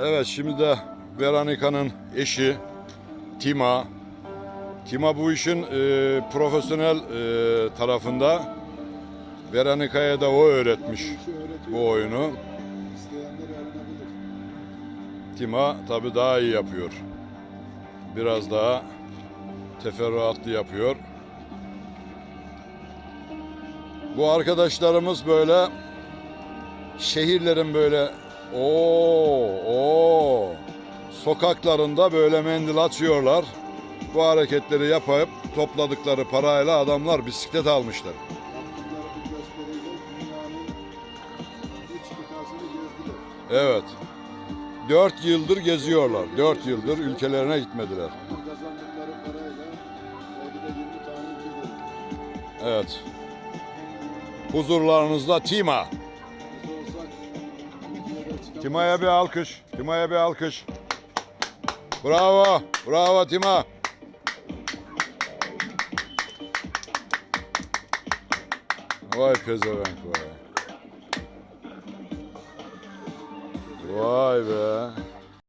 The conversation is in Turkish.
Evet şimdi de Veranika'nın eşi Tima. Tima bu işin e, profesyonel e, tarafında. Veranika'ya da o öğretmiş Bu oyunu. Tima tabi daha iyi yapıyor. Biraz daha teferruatlı yapıyor. Bu arkadaşlarımız böyle şehirlerin böyle o o sokaklarında böyle mendil açıyorlar. Bu hareketleri yapıp topladıkları parayla adamlar bisiklet almışlar. Evet. Dört yıldır geziyorlar. Dört yıldır ülkelerine gitmediler. Bu kazandıkları parayla belki de 20 tane ülke gezdiler. Evet. Huzurlarınızda Tima. Tima'ya bir alkış. Tima'ya bir alkış. Bravo. Bravo Tima. Vay pezevenk vay. Vay be.